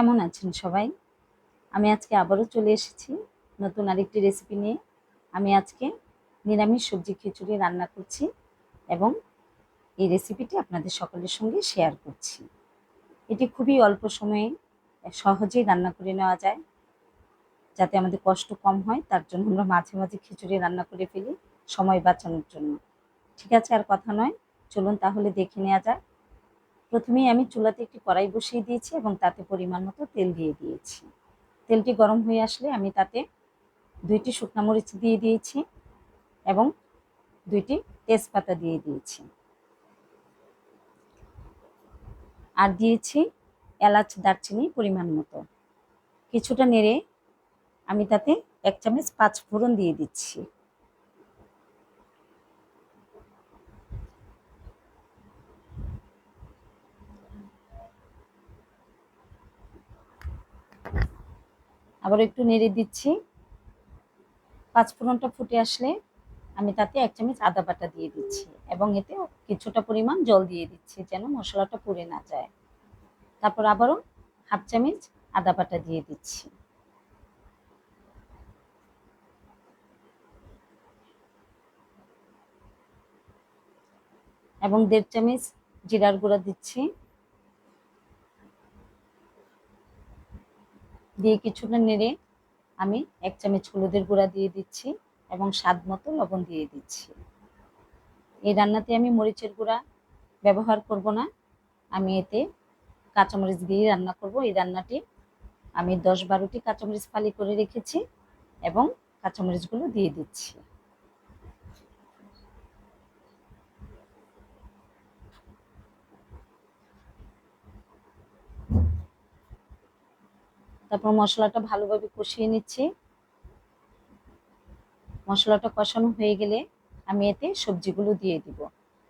কেমন আছেন সবাই? আমি আজকে আবারও চলে এসেছি নতুন আরেকটি রেসিপি নিয়ে। আমি আজকে নিরামিষ সবজি খিচুড়ি রান্না করছি এবং এই রেসিপিটি আপনাদের সকলের সঙ্গে শেয়ার করছি। এটি খুবই অল্প সময়ে সহজেই রান্না করে নেওয়া যায়, যাতে আমাদের কষ্ট কম হয়, তার জন্য আমরা মাঝে মাঝে খিচুড়ি রান্না করে ফেলি সময় বাঁচানোর জন্য। ঠিক আছে, আর কথা নয়। চলুন তাহলে দেখে নেওয়া যাক। প্রথমেই আমি চুলাতে একটি কড়াই বসিয়ে দিয়েছি এবং তাতে পরিমাণ মতো তেল দিয়ে দিয়েছি। তেলটি গরম হয়ে আসলে আমি তাতে দুইটি শুকনা মরিচ দিয়ে দিয়েছি এবং দুইটি তেজপাতা দিয়ে দিয়েছি। আর দিয়েছি এলাচ দারচিনি পরিমাণ মতো। কিছুটা নেড়ে আমি তাতে এক চামচ পাঁচ ফোড়ন দিয়ে দিচ্ছি। আবার একটু নেড়ে দিচ্ছি। পাঁচ ফোড়নটা ফুটে আসলে আমি তাতে এক চামচ আদা বাটা দিয়ে দিচ্ছি এবং এতে কিছুটা পরিমাণ জল দিয়ে দিচ্ছি যেন মশলাটা পুড়ে না যায়। তারপর আবারও হাফ চামচ আদা বাটা দিয়ে দিচ্ছি। এবং দেড় চামচ জিরার গুঁড়া দিচ্ছি। দিয়ে কিছুটা নেড়ে আমি এক চামচ হলুদের গুঁড়া দিয়ে দিচ্ছি এবং স্বাদ মতো লবণ দিয়ে দিচ্ছি। এই রান্নাতে আমি মরিচের গুঁড়া ব্যবহার করব না। আমি এতে কাঁচামরিচ দিয়ে রান্না করব। এই রান্নাটি আমি দশ বারোটি কাঁচামরিচ ফালি করে রেখেছি এবং কাঁচামরিচগুলো দিয়ে দিচ্ছি। তারপর মশলাটা ভালোভাবে কষিয়ে নিচ্ছি। মশলাটা কষানো হয়ে গেলে আমি এতে সবজিগুলো দিয়ে দিব।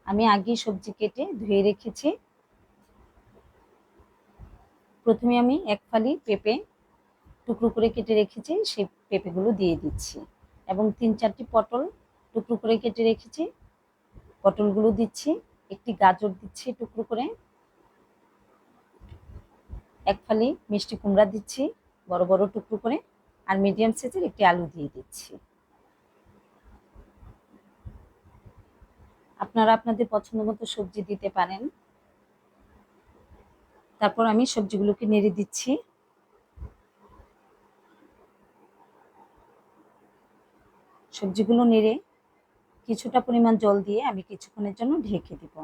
আমি আগেই সবজি কেটে ধুয়ে রেখেছি। প্রথমে আমি এক ফালি পেঁপে টুকরো করে কেটে রেখেছি, সেই পেঁপেগুলো দিয়ে দিচ্ছি। এবং তিন চারটি পটল টুকরো করে কেটে রেখেছি, পটলগুলো দিচ্ছি, একটি গাজর দিচ্ছি টুকরো করে। এক ফালি মিষ্টি কুমড়া দিচ্ছি, বড় বড় টুকরো করে, আর মিডিয়াম সাইজের একটি আলু দিয়ে দিচ্ছি। আপনারা আপনাদের পছন্দ মতো সবজি দিতে পারেন। তারপর আমি সবজিগুলোকে নেড়ে দিচ্ছি। সবজিগুলো নেড়ে কিছুটা পরিমাণ জল দিয়ে আমি কিছুক্ষণের জন্য ঢেকে দিব।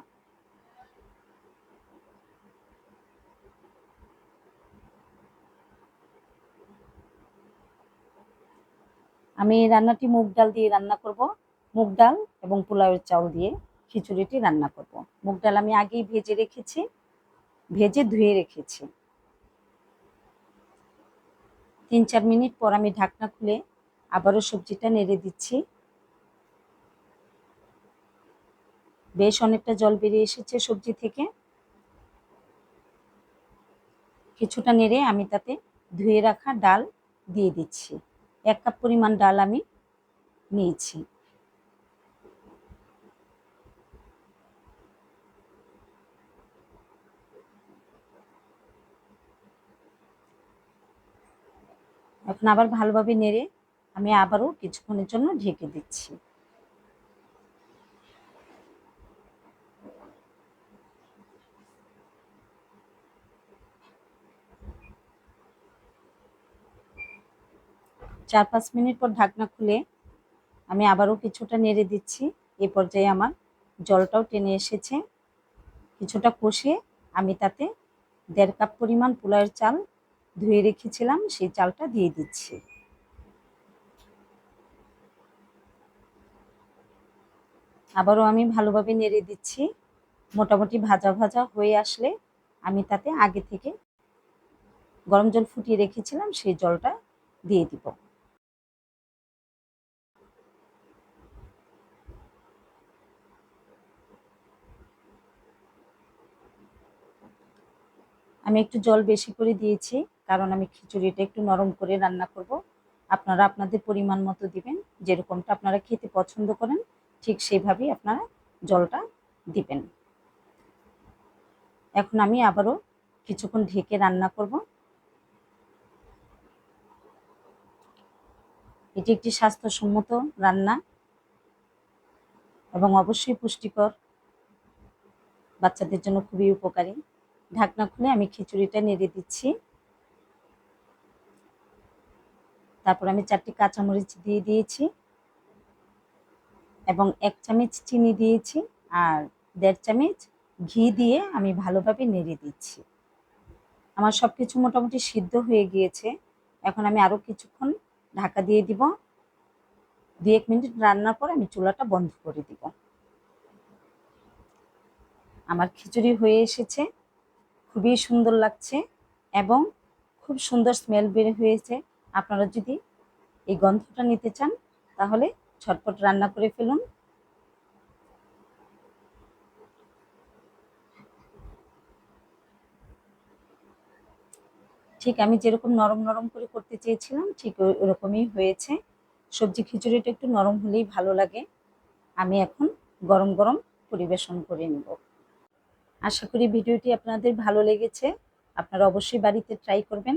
আমি রান্নাটি মুগ ডাল দিয়ে রান্না করব। মুগ ডাল এবং পোলাওয়ের চাউল দিয়ে খিচুড়িটি রান্না করব। মুগ ডাল আমি আগেই ভেজে রেখেছি, ভেজে ধুয়ে রেখেছি। তিন চার মিনিট পর আমি ঢাকনা খুলে আবারও সবজিটা নেড়ে দিচ্ছি। বেশ অনেকটা জল বেরিয়ে এসেছে সবজি থেকে। কিছুটা নেড়ে আমি তাতে ধুয়ে রাখা ডাল দিয়ে দিচ্ছি। এক কাপ পরিমাণ ডাল আমি নিয়েছি। এখন আবার ভালোভাবে নেড়ে আমি আবারও কিছুক্ষণের জন্য ঢেকে দিচ্ছি। চার পাঁচ মিনিট পর ঢাকনা খুলে আমি আবারও কিছুটা নেড়ে দিচ্ছি। এই পর্যায়ে আমার জলটাও টেনে এসেছে। কিছুটা কষিয়ে আমি তাতে দেড় কাপ পরিমাণ পোলাওয়ের চাল ধুয়ে রেখেছিলাম, সেই চালটা দিয়ে দিচ্ছি। আবারও আমি ভালোভাবে নেড়ে দিচ্ছি। মোটামুটি ভাজা ভাজা হয়ে আসলে আমি তাতে আগে থেকে গরম জল ফুটিয়ে রেখেছিলাম, সেই জলটা দিয়ে দিব। আমি একটু জল বেশি করে দিয়েছি, কারণ আমি খিচুড়িটা একটু নরম করে রান্না করব। আপনারা আপনাদের পরিমাণ মতো দিবেন, যেরকমটা আপনারা খেতে পছন্দ করেন, ঠিক সেইভাবেই আপনারা জলটা দিবেন। এখন আমি আবারও কিছুক্ষণ ঢেকে রান্না করব। এটি একটি স্বাস্থ্যসম্মত রান্না এবং অবশ্যই পুষ্টিকর, বাচ্চাদের জন্য খুবই উপকারী। ঢাকনা খুলে আমি খিচুড়িটা নেড়ে দিচ্ছি। তারপর আমি চারটি কাঁচামরিচ দিয়ে দিয়েছি এবং এক চামচ চিনি দিয়েছি আর দেড় চামচ ঘি দিয়ে আমি ভালোভাবে নেড়ে দিচ্ছি। আমার সব কিছু মোটামুটি সিদ্ধ হয়ে গিয়েছে। এখন আমি আরও কিছুক্ষণ ঢাকা দিয়ে দিব। দু এক মিনিট রান্নার পর আমি চুলাটা বন্ধ করে দিব। আমার খিচুড়ি হয়ে এসেছে। খুবই সুন্দর লাগছে এবং খুব সুন্দর স্মেল বের হয়েছে। আপনারা যদি এই গন্ধটা নিতে চান, তাহলে ছটপট রান্না করে ফেলুন। ঠিক আমি যেরকম নরম নরম করে করতে চেয়েছিলাম, ঠিক ওরকমই হয়েছে। সবজি খিচুড়িটা একটু নরম হলেই ভালো লাগে। আমি এখন গরম গরম পরিবেশন করে নেব। আশা করি ভিডিওটি আপনাদের ভালো লেগেছে। আপনারা অবশ্যই বাড়িতে ট্রাই করবেন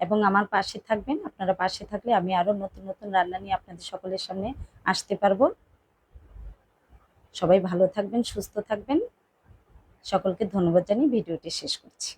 এবং আমার পাশে থাকবেন। আপনারা পাশে থাকলে আমি আরও নতুন নতুন রান্না নিয়ে আপনাদের সকলের সামনে আসতে পারব। সবাই ভালো থাকবেন, সুস্থ থাকবেন। সকলকে ধন্যবাদ জানিয়ে ভিডিওটি শেষ করছি।